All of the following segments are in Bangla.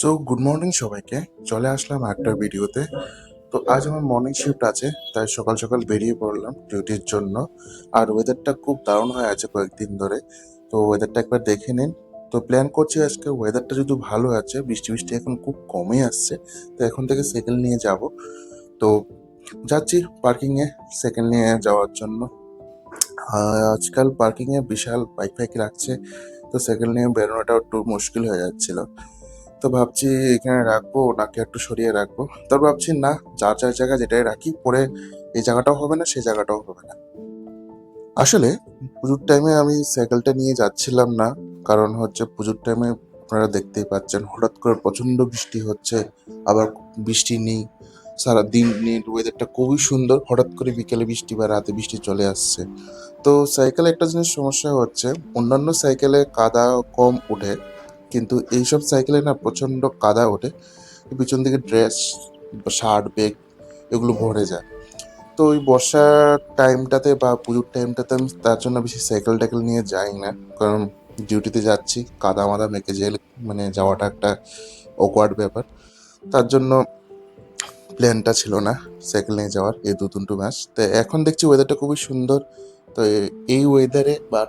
সো গুড মর্নিং সবাইকে। চলে আসলাম একটা ভিডিওতে। তো আজ আমার মর্নিং শিফট আছে, তাই সকাল সকাল বেরিয়ে পড়লাম ডিউটির জন্য। আর ওয়েদারটা খুব দারুণ হয়ে আছে কয়েকদিন ধরে। তো ওয়েদারটা একবার দেখে নিন। তো প্ল্যান করছি আজকে ওয়েদারটা যদি ভালো আছে, বৃষ্টি বৃষ্টি এখন খুব কমই আসছে, তো এখন থেকে সাইকেল নিয়ে যাব। তো যাচ্ছি পার্কিংয়ে সাইকেল নিয়ে যাওয়ার জন্য। আজকাল পার্কিংয়ে বিশাল বাইক ফাইক রাখছে, তো সাইকেল নিয়ে বেরোনোটা একটু মুশকিল হয়ে যাচ্ছিল। তো ভাবছি এখানে রাখব নাকি একটু সরিয়ে রাখব। তো ভাবছি, না যার যার জায়গা যেটাই রাখি, পরে এই জায়গাটাও হবে না, সেই জায়গাটাও হবে না। আসলে পুজোর টাইমে আমি সাইকেলটা নিয়ে যাচ্ছিলাম না, কারণ হচ্ছে পুজোর টাইমে আপনারা দেখতেই পাচ্ছেন, হঠাৎ করে প্রচণ্ড বৃষ্টি হচ্ছে, আবার বৃষ্টি নেই, সারা দিন নেই ওয়েদারটা খুবই সুন্দর, হঠাৎ করে বিকেলে বৃষ্টি বা রাতে বৃষ্টি চলে আসছে। তো সাইকেলে একটা জিনিস সমস্যা হচ্ছে, অন্যান্য সাইকেলে কাদা কম ওঠে কিন্তু এইসব সাইকেলে না প্রচণ্ড কাদা ওঠে। পিছন দিকে ড্রেস শার্ট ব্যাগ এগুলো ভরে যায়। তো ওই বর্ষার টাইমটাতে বা পুজোর টাইমটাতে আমি তার জন্য বেশি সাইকেল টাইকেল নিয়ে যাই না। কারণ ডিউটিতে যাচ্ছি, কাদা মাদা মেখে জেল মানে যাওয়াটা একটা অকওয়ার্ড ব্যাপার। তার জন্য প্ল্যানটা ছিল না সাইকেল নিয়ে যাওয়ার, এই দু তিনটু ম্যাচ তো এখন দেখছি ওয়েদারটা খুবই সুন্দর। তো এই ওয়েদারে বা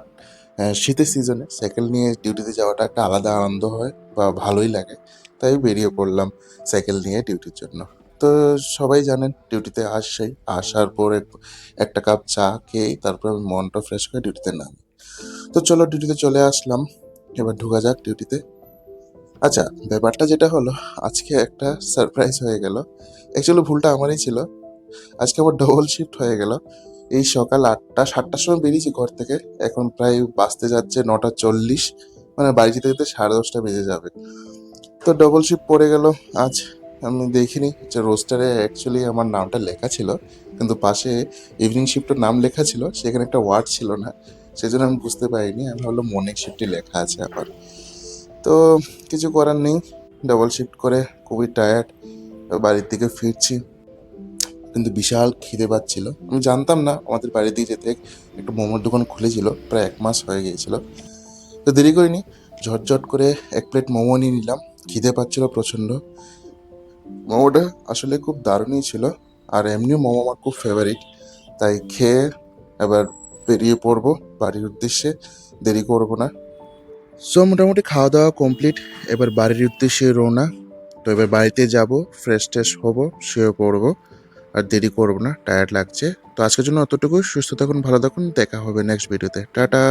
শীতের সিজনে সাইকেল নিয়ে ডিউটিতে যাওয়াটা একটা আলাদা আনন্দ হয় বা ভালোই লাগে। তাই বেরিয়ে পড়লাম সাইকেল নিয়ে ডিউটির জন্য। তো সবাই জানেন ডিউটিতে আসেই আসার পরে একটা কাপ চা খেয়ে তারপর আমি মনটা ফ্রেশ করে ডিউটিতে নামি। তো চলো ডিউটিতে চলে আসলাম, এবার ঢুকা যাক ডিউটিতে আচ্ছা ব্যাপারটা যেটা হলো, আজকে একটা সারপ্রাইজ হয়ে গেল। অ্যাকচুয়ালি ভুলটা আমারই ছিল। আজকে আমার ডবল শিফট হয়ে গেল। এই সকাল আটটা, সাতটার সময় বেরিয়েছি ঘর থেকে। এখন প্রায় বাঁচতে যাচ্ছে নটা চল্লিশ। মানে বাড়ি যেতে যেতে সাড়ে দশটা বেজে যাবে। তো ডবল শিফট পড়ে গেল। আজ আমি দেখিনি যে রোস্টারে অ্যাকচুয়ালি আমার নামটা লেখা ছিল। কিন্তু পাশে ইভিনিং শিফটের নাম লেখা ছিল। সেখানে একটা ওয়ার্ড ছিল না। সেই জন্য আমি বুঝতে পারিনি। আমি ভাবলাম মর্নিং শিফটে লেখা আছে আমার তো কিছু করার নেই। ডবল শিফট করে খুবই টায়ার্ড বাড়ির দিকে ফিরছি। কিন্তু বিশাল খিদে পাচ্ছিল। আমি জানতাম না আমাদের বাড়ি দিয়ে যেতে একটু মোমোর দোকান খুলেছিল, প্রায় এক মাস হয়ে গিয়েছিল। তো দেরি করিনি, ঝটঝট করে এক প্লেট মোমো নিয়ে নিলাম। খিদে পাচ্ছিল প্রচণ্ড। মোমোটা আসলে খুব দারুণই ছিল, আর এমনিও মোমো আমার খুব ফেভারিট তাই খেয়ে এবার বেরিয়ে পড়ব বাড়ির উদ্দেশ্যে, দেরি করব না। সো মোটামুটি খাওয়া দাওয়া কমপ্লিট এবার বাড়ির উদ্দেশ্যে রওনা। তো এবার বাড়িতে যাব ফ্রেশ ট্রেশ হব, শুয়ে পড়ব। আর দেরি করব না টায়ার্ড লাগছে। তো আজকের জন্য অতটুকু সুস্থ থাকুন, ভালো থাকুন, দেখা হবে নেক্সট ভিডিওতে টাটা!